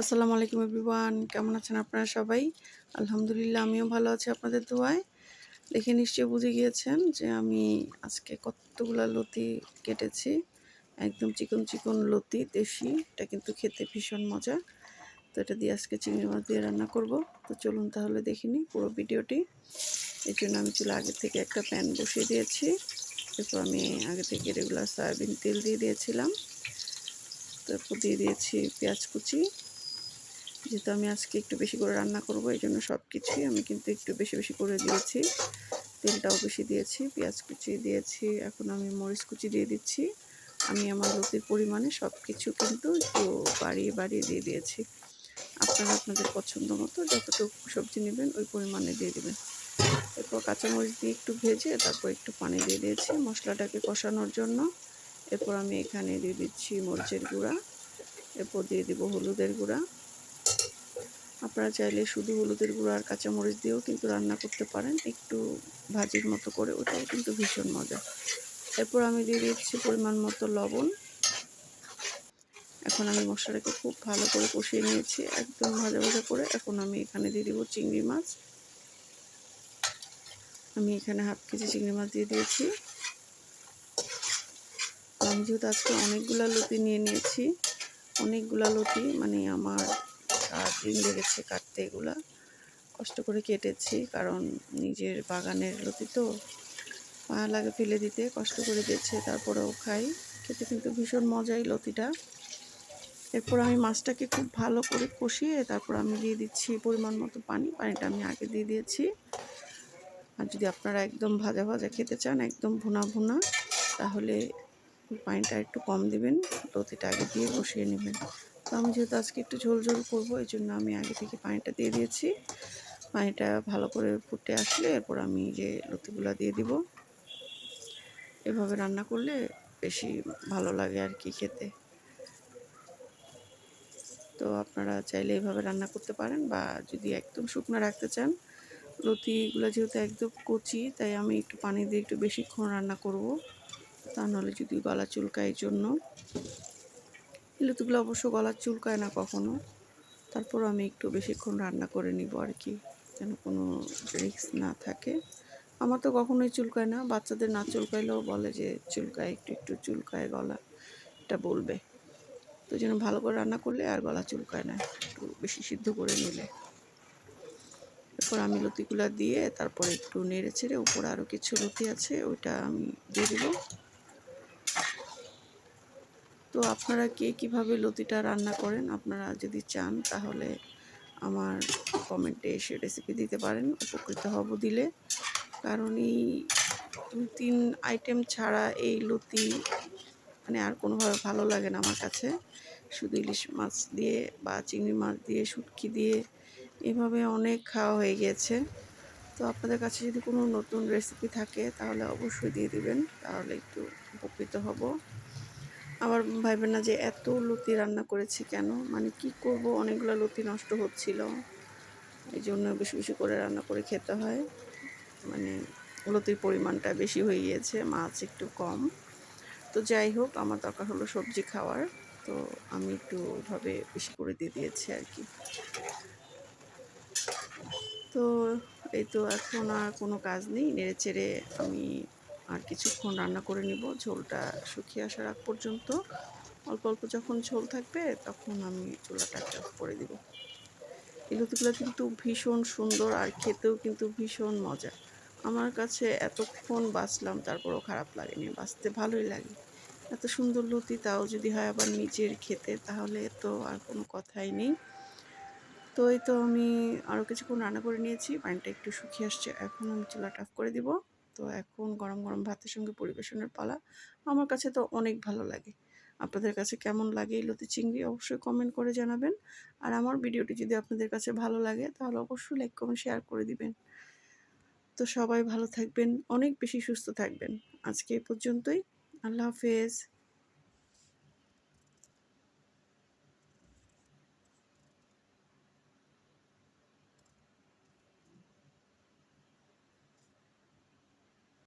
আসসালামু আলাইকুম এভরিওয়ান, কেমন আছেন আপনারা সবাই? আলহামদুলিল্লাহ, আমিও ভালো আছি আপনাদের দোয়ায়। দেখে নিশ্চয়ই বুঝে গিয়েছেন যে আমি আজকে কতগুলা লতি কেটেছি। একদম চিকন চিকন লতি, দেশি। এটা কিন্তু খেতে ভীষণ মজা। তো এটা দিয়ে আজকে চিংড়ি মাছ দিয়ে রান্না করব। তো চলুন তাহলে দেখিনি পুরো ভিডিওটি। এই জন্য আমি চুলে আগে থেকে একটা প্যান বসিয়ে দিয়েছি। এরপর আমি আগে থেকে রেগুলার সয়াবিন তেল দিয়ে দিয়েছিলাম। তারপর দিয়ে দিয়েছি পেঁয়াজ কুচি। যেহেতু আমি আজকে একটু বেশি করে রান্না করব, এই জন্য সব কিছুই আমি কিন্তু একটু বেশি বেশি করে দিয়েছি। তেলটাও বেশি দিয়েছি, পেঁয়াজ কুচি দিয়েছি, এখন আমি মরিচ কুচি দিয়ে দিচ্ছি। আমি আমার লতির পরিমাণে সব কিছু কিন্তু একটু বাড়িয়ে বাড়িয়ে দিয়ে দিয়েছি। আপনারা আপনাদের পছন্দ মতো যতটুকু সবজি নেবেন ওই পরিমাণে দিয়ে দেবেন। এরপর কাঁচামরিচ দিয়ে একটু ভেজে তারপর একটু পানি দিয়ে দিয়েছি মশলাটাকে কষানোর জন্য। এরপর আমি এখানে দিয়ে দিচ্ছি মরিচের গুঁড়া। এরপর দিয়ে দিব হলুদের গুঁড়া। আপনারা চাইলে শুধু হলুদের গুঁড়ো আর কাঁচামরিচ দিয়েও কিন্তু রান্না করতে পারেন। একটু ভাজির মতো করে, ওটাও কিন্তু ভীষণ মজা। এরপর আমি দিয়ে দিচ্ছি পরিমাণ মতো লবণ। এখন আমি মশলাটাকে খুব ভালো করে কষিয়ে নিয়েছি, একদম ভাজা ভাজা করে। এখন আমি এখানে দিয়ে দিব চিংড়ি মাছ। আমি এখানে হাফ কেজি চিংড়ি মাছ দিয়ে দিয়েছি। আমি যেহেতু আজকে অনেকগুলো লতি নিয়ে নিয়েছি, অনেকগুলো লতি মানে আমার দিন লেগেছে কাটতে এগুলা। কষ্ট করে কেটেছি, কারণ নিজের বাগানের লতি তো। পা লাগে ফেলে দিতে, কষ্ট করে দিচ্ছে তারপরেও খাই। খেতে কিন্তু ভীষণ মজাই লতিটা। এরপর আমি মাছটাকে খুব ভালো করে কষিয়ে তারপর আমি দিয়ে দিচ্ছি পরিমাণ মতো পানি। পানিটা আমি আগে দিয়ে দিয়েছি। আর যদি আপনারা একদম ভাজা ভাজা খেতে চান, একদম ভুনা ভুনা, তাহলে পানিটা একটু কম দিবেন, লতিটা আগে দিয়ে বসিয়ে নেবেন। তো আমি যেহেতু আজকে একটু ঝোল ঝোল করব, এই জন্য আমি আগে থেকে পানিটা দিয়ে দিয়েছি। পানিটা ভালো করে ফুটে আসলে এরপর আমি যে লতিগুলো দিয়ে দিব। এভাবে রান্না করলে বেশি ভালো লাগে আর কি খেতে। তো আপনারা চাইলে এভাবে রান্না করতে পারেন বা যদি একদম শুকনো রাখতে চান, লতিগুলো যেহেতু একদম কচি, তাই আমি একটু পানি দিয়ে একটু বেশিক্ষণ রান্না করব। তা নাহলে যদি গলা চুলকায় জন্য। লুতুগুলো অবশ্য গলার চুলকায় না কখনো। তারপর আমি একটু বেশিক্ষণ রান্না করে নিব আর কি, যেন কোনো রিক্স না থাকে। আমার তো কখনোই চুলকায় না, বাচ্চাদের না চুলকাইলেও বলে যে চুলকায় একটু একটু চুলকায় গলা, এটা বলবে। তো যেন ভালো করে রান্না করলে আর গলা চুলকায় না, একটু বেশি সিদ্ধ করে নিলে। এরপর আমি লতিগুলা দিয়ে তারপর একটু নেড়ে ছেড়ে উপরে আরও কিছু লতি আছে, ওইটা আমি দিয়ে দেবো। তো আপনারা কে কীভাবে লতিটা রান্না করেন? আপনারা যদি চান, তাহলে আমার কমেন্টে এসে রেসিপি দিতে পারেন। উপকৃত হব দিলে। কারণ এই দুই তিন আইটেম ছাড়া এই লতি মানে আর কোনোভাবে ভালো লাগে না আমার কাছে। শুধু ইলিশ মাছ দিয়ে বা চিংড়ি মাছ দিয়ে, শুটকি দিয়ে এভাবে অনেক খাওয়া হয়ে গিয়েছে। তো আপনাদের কাছে যদি কোনো নতুন রেসিপি থাকে, তাহলে অবশ্যই দিয়ে দিবেন। তাহলে একটু উপকৃত হব। আবার ভাইবেন না যে এত লতি রান্না করেছি কেন? মানে কি করব? অনেকগুলো লতি নষ্ট হচ্ছিল। এই জন্য বেশি বেশি করে রান্না করে খেতে হয়। মানে লতির পরিমাণটা বেশি হয়ে গিয়েছে, মাছ একটু কম। তো যাই হোক, আমার দরকার হলো সবজি খাওয়ার। তো আমি একটু ওইভাবে বেশি করে দিয়ে দিয়েছি আর কি। তো এই তো এখন আর কোনো কাজ নেই। নেড়ে চেড়ে আমি আর কিছুক্ষণ রান্না করে নিব। ঝোলটা শুকিয়ে আসার আগ পর্যন্ত। অল্প অল্প যখন ঝোল থাকবে, তখন আমি চুলাটা অফ করে দিব। এই লতিগুলো কিন্তু ভীষণ সুন্দর আর খেতেও কিন্তু ভীষণ মজা। আমার কাছে এতক্ষণ বাঁচলাম, তারপরও খারাপ লাগেনি। বাঁচতে ভালোই লাগে। এত সুন্দর লতি, তাও যদি হয় আবার নিজের খেতে, তাহলে তো আর কোনো কথাই নেই। তো এই তো আমি আরও কিছুক্ষণ রান্না করে নিয়েছি। পানিটা একটু শুকিয়ে আসছে। এখন আমি চুলাটা অফ করে দিব। তো এখন গরম গরম ভাতের সঙ্গে পরিবেশনের পালা আমার কাছে তো অনেক ভালো লাগে। আপনাদের কাছে কেমন লাগে এই লতি চিংড়ি অবশ্যই কমেন্ট করে জানাবেন। আর আমার ভিডিওটি যদি আপনাদের কাছে ভালো লাগে তাহলে অবশ্যই লাইক কমেন্ট শেয়ার করে দিবেন। তো সবাই ভালো থাকবেন, অনেক বেশি সুস্থ থাকবেন। আজকে এ পর্যন্তই। আল্লাহ হাফেজ।